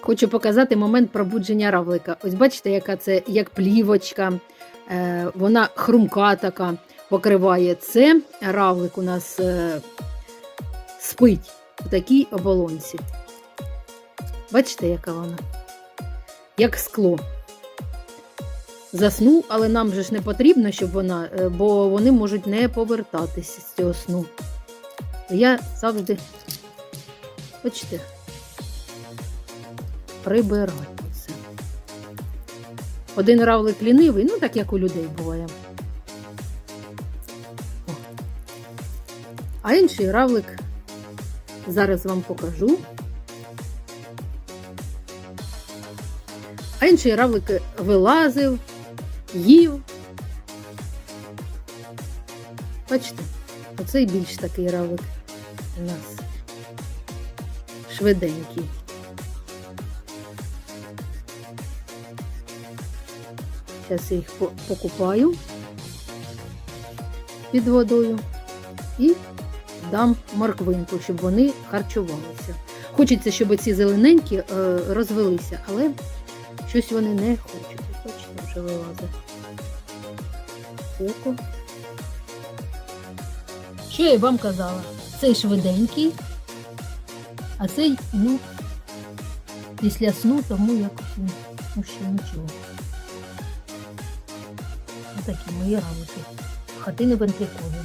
Хочу показати момент пробудження равлика. Ось бачите, яка це як плівочка, е, вона хрумка така покриває. Це равлик у нас е, спить у такій оболонці. Бачите, яка вона? Як скло. Заснув, але нам же ж не потрібно, щоб вона, е, бо вони можуть не повертатися з цього сну. Я завжди, бачите, прибираю це. Один равлик лінивий, ну так як у людей буває. О. А інший равлик зараз вам покажу. А інший равлик вилазив, їв. Бачите, оцей більш такий равлик у нас швиденький. Зараз я їх покупаю під водою і дам морквинку, щоб вони харчувалися. Хочеться, щоб ці зелененькі е, розвелися, але щось вони не хочуть. Бачите, вже вилазить. Око. Що я вам казала? Цей швиденький, а цей, ну, після сну, тому якось ну, ще нічого. Такі мої равлики. Хатини вентрикулі.